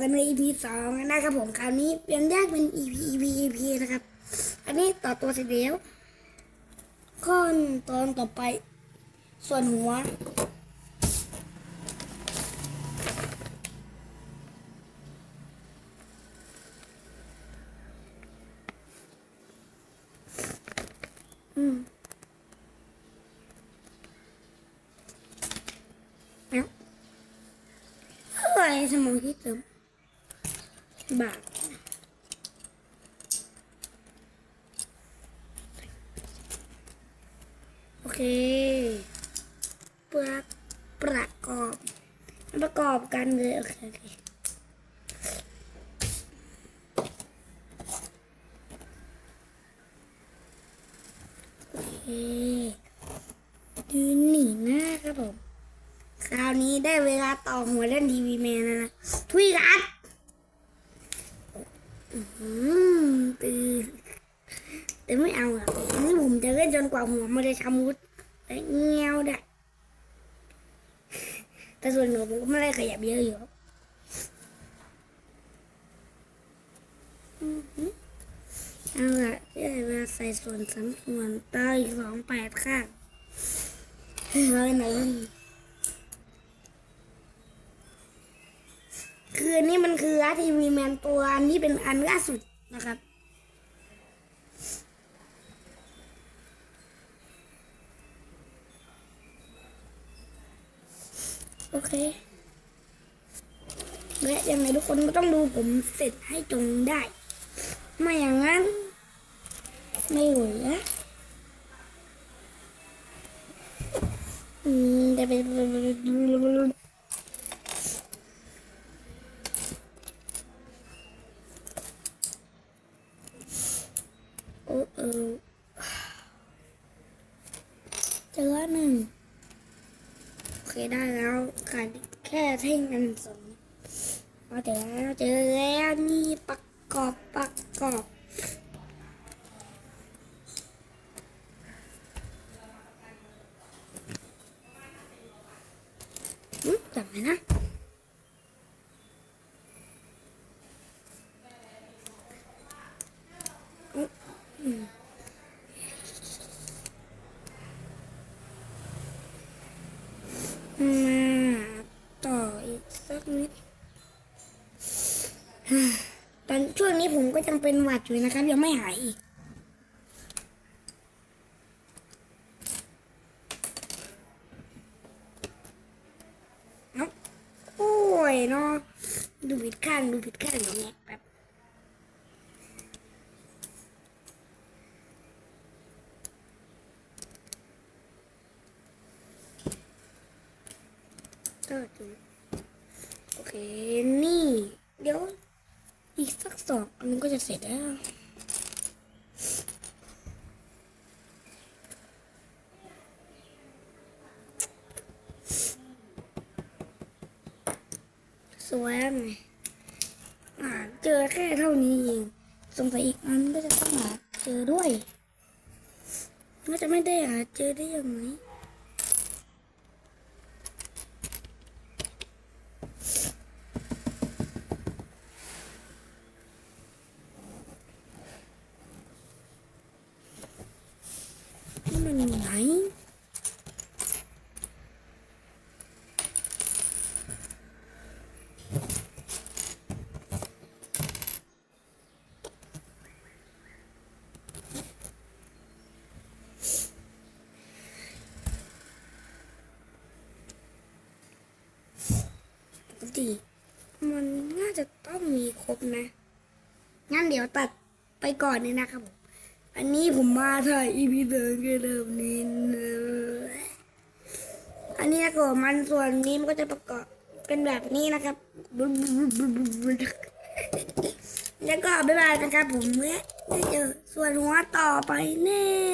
กันใน EP สองนะครับผมคราวนี้เปลี่ยนแยกเป็น EP EP EP นะครับ อันนี้ต่อตัวเสร็จแล้วขั้นตอนต่อไป ส่วนหัว อืมแล้วอะไรสมองที่เติม บาทโอเคประประกอบประกอบกันเลยโอเคโอเคดูหนีหน้าครับผม คราวนี้ได้เวลาต่อหัวเล่นทีวีแมนแล้วนะทุยรัด ตื่นแต่ไม่เอาอะนนี้ผมจะเล่นจนกว่าหัวมันจะชำรุดและเงี้ยวได้แต่ส่วนหัวผมก็ไม่ได้ขยับเยอะอยู่อือหือเอาละได้เวลาใส่ส่วนสันส่วนตาอีกสองแปดข้างเฮ้ยไหนมั คืออันนี้มันคืออาร์ทีวีแมนตัวอันที่เป็นอันล่าสุดนะครับ โอเคและยังไงทุกคนก็ต้องดูผมเสร็จให้จงได้ ไม่อย่างนั้น ไม่ไหวนะอืมจะไป โอเจอล้วหนึ่งโอเคได้แล้วขาดแค่เท่งกันสองเอาเจอแล้วเจอแล้วนี่ประกอบประกอบอืมจับไหมนะมาต่ออีกสักนิด ตอนช่วงนี้ผมก็ยังเป็นหวัดอยู่นะครับ ยังไม่หายอีกเอ้าโอ้ยเนาะดูผิดข้าง ดูผิดข้างอย่างเงี้ยแบบก็ดูโอเค นี่ เดี๋ยว อีกสักสองอันนก็จะเสร็จแล้วสวยไงอ่าเจอแค่เท่านี้เอง สงสัยอีกอันก็จะต้องหาเจอด้วยน่าจะไม่ได้หาเจอได้ยังไง อยู่ไหนปกติมันน่าจะต้องมีครบนะ งั้นเดี๋ยวตัดไปก่อนเลยนะครับผม อันนี้ผมมาถ่ายอีพีเดิมกันเดิมนี้อันนี้ก็มันส่วนนี้มันก็จะประกอบเป็นแบบนี้นะครับ แล้วก็บ๊ายบายนะครับผมเมื่อเจอส่วนหัวต่อไปแน่